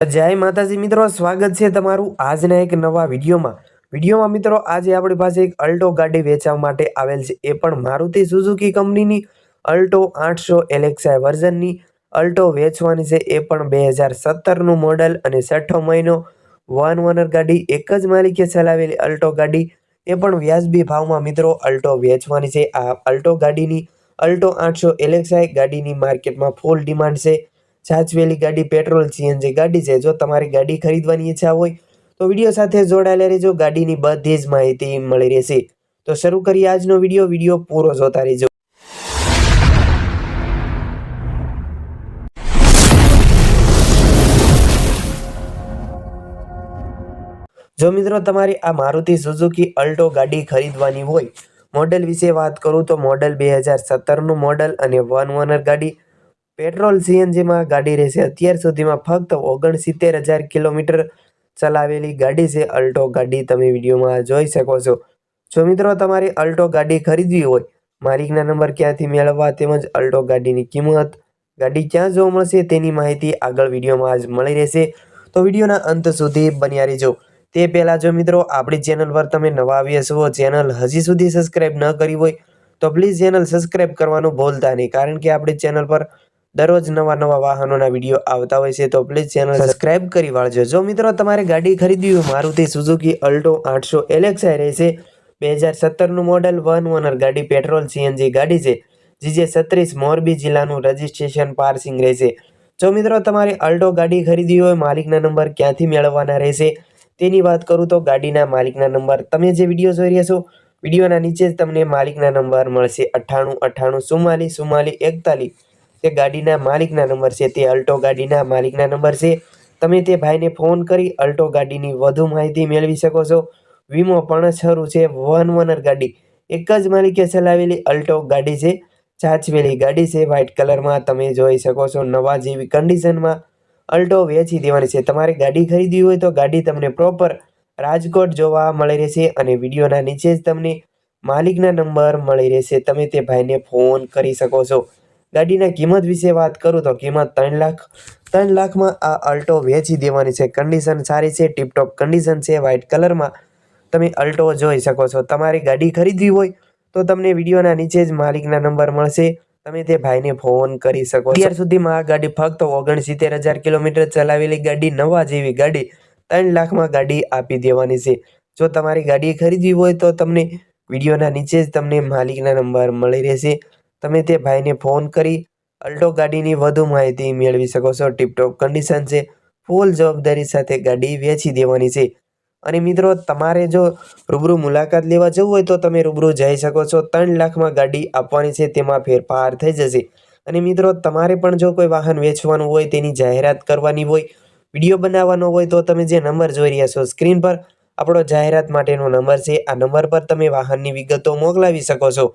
જય માતાજી મિત્રો, સ્વાગત છે તમારું આજના એક નવા વિડીયોમાં. વિડીયોમાં મિત્રો, આજે આપણી પાસે એક અલ્ટો ગાડી વેચવા માટે આવેલ છે. એ પણ મારુતિ સુઝુકી કંપનીની અલ્ટો આઠસો એલેક્સાઈ વર્ઝનની અલ્ટો વેચવાની છે. એ પણ બે હજાર સત્તરનું મોડલ અને છઠ્ઠો મહિનો વન ઓનર ગાડી, એક જ માલિકે ચલાવેલી અલ્ટો ગાડી. એ પણ વ્યાજબી ભાવમાં મિત્રો અલ્ટો વેચવાની છે. આ અલ્ટો ગાડીની અલ્ટો આઠસો એલેક્સાઈ ગાડીની માર્કેટમાં ફૂલ ડિમાન્ડ છે. સાચવેલી ગાડી પેટ્રોલ સીએનજી ગાડી છે. જો તમારી ગાડી ખરીદવાની ઈચ્છા હોય તો વીડિયો સાથે જોડાયેલા રહેજો. ગાડીની બધી જ માહિતી મળી રહેશે. તો શરૂ કરીએ આજનો વીડિયો. વીડિયો પૂરો જોતા રહેજો. જો મિત્રો તમારી આ મારુતિ સુઝુકી અલ્ટો ગાડી ખરીદવાની હોય, મોડલ વિશે વાત કરું તો મોડલ બે હજાર સત્તરનું મોડલ અને વન ઓનર ગાડી. પેટ્રોલ સીએનજીમાં ગાડી રહેશે. અત્યાર સુધીમાં ફક્ત ઓગણસિત્તેર હજાર કિલોમીટર ચલાવેલી ગાડી છે અલ્ટો ગાડી. તમે વિડીયોમાં જોઈ શકો છો. જો મિત્રો તમારે અલ્ટો ગાડી ખરીદવી હોય, માલિકના નંબર ક્યાંથી મેળવવા તેમજ અલ્ટો ગાડીની કિંમત, ગાડી ક્યાં જોવા મળશે તેની માહિતી આગળ વિડીયોમાં આજ મળી રહેશે. તો વિડીયોના અંત સુધી બન્યા રહેજો. તે પહેલાં જો મિત્રો આપણી ચેનલ પર તમે નવા આવ્યા છો, ચેનલ હજી સુધી સબસ્ક્રાઈબ ન કરી હોય, તો પ્લીઝ ચેનલ સબસ્ક્રાઈબ કરવાનું ભૂલતા નહીં. કારણ કે આપણી ચેનલ પર દરરોજ નવા નવા વાહનોના વીડિયો આવતા હોય છે, તો પ્લીઝ ચેનલ સબસ્ક્રાઇબ કરી વાળજો. જો મિત્રો તમારે ગાડી ખરીદવી હોય, મારુતિ સુઝુકી અલ્ટો આઠસો એલેક્સાઈ રહેશે. બે હજાર સત્તરનું મોડલ વન ઓનર ગાડી પેટ્રોલ સીએનજી ગાડી છે. જીજે છત્રીસ મોરબી જિલ્લાનું રજિસ્ટ્રેશન પાર્સિંગ રહેશે. જો મિત્રો તમારે અલ્ટો ગાડી ખરીદવી હોય, માલિકના નંબર ક્યાંથી મેળવવાના રહેશે? તેની વાત કરું તો ગાડીના માલિકના નંબર. તમે જે વીડિયો જોઈ રહ્યા છો, વિડીયોના નીચે જ તમને માલિકના નંબર મળશે. અઠ્ઠાણું અઠ્ઠાણું, ચુમ્માલીસ ચુમ્માલીસ, એકતાલીસ. તે ગાડીના માલિકના નંબર છે તે અલ્ટો ગાડીના માલિકના નંબર છે. તમે તે ભાઈને ફોન કરી અલ્ટો ગાડીની વધુ માહિતી મેળવી શકો છો. વીમો પણ શરૂ છે. વન ઓનર ગાડી. એક જ માલિકે ચલાવેલી અલ્ટો ગાડી છે. ચાચવેલી ગાડી છે. વ્હાઇટ કલરમાં તમે જોઈ શકો છો નવા જેવી કન્ડિશનમાં અલ્ટો વેચી દેવાની છે. તમારે ગાડી ખરીદવી હોય તો ગાડી તમને પ્રોપર રાજકોટ જોવા મળી રહેશે અને વિડીયોના નીચે જ તમને માલિકના નંબર મળી રહેશે. તમે તે ભાઈને ફોન કરી શકો છો. ગાડીના કિંમત વિશે વાત કરું તો કિંમત ત્રણ લાખ. ત્રણ લાખમાં આ અલ્ટો વેચી દેવાની છે. કન્ડિશન સારી છે ટીપટોપ કન્ડિશન છે વ્હાઇટ કલરમાં તમે અલ્ટો જોઈ શકો છો. તમારી ગાડી ખરીદવી હોય તો તમને વિડીયોના નીચે જ માલિકના નંબર મળશે. તમે તે ભાઈને ફોન કરી શકો અત્યાર સુધીમાં આ ગાડી ફક્ત ઓગણસિત્તેર હજાર કિલોમીટર ચલાવેલી ગાડી, નવા જેવી ગાડી ત્રણ લાખમાં ગાડી આપી દેવાની છે. જો તમારી ગાડી ખરીદવી હોય તો તમને વિડીયોના નીચે જ તમને માલિકના નંબર મળી રહેશે. તમે તે ભાઈને ફોન કરી અલ્ટો ગાડીની વધુ માહિતી મેળવી શકો છો. ટીપટોપ કન્ડિશન છે. ફૂલ જવાબદારી સાથે ગાડી વેચી દેવાની છે. અને મિત્રો, તમારે જો રૂબરૂ મુલાકાત લેવા જવું હોય તો તમે રૂબરૂ જઈ શકો છો. ત્રણ લાખમાં ગાડી આપવાની છે, તેમાં ફેરફાર થઈ જશે. અને મિત્રો, તમારે પણ જો કોઈ વાહન વેચવાનું હોય, તેની જાહેરાત કરવાની હોય, વીડિયો બનાવવાનો હોય, તો તમે જે નંબર જોઈ રહ્યા છો સ્ક્રીન પર, આપણો જાહેરાત માટેનો નંબર છે. આ નંબર પર તમે વાહનની વિગતો મોકલાવી શકો છો.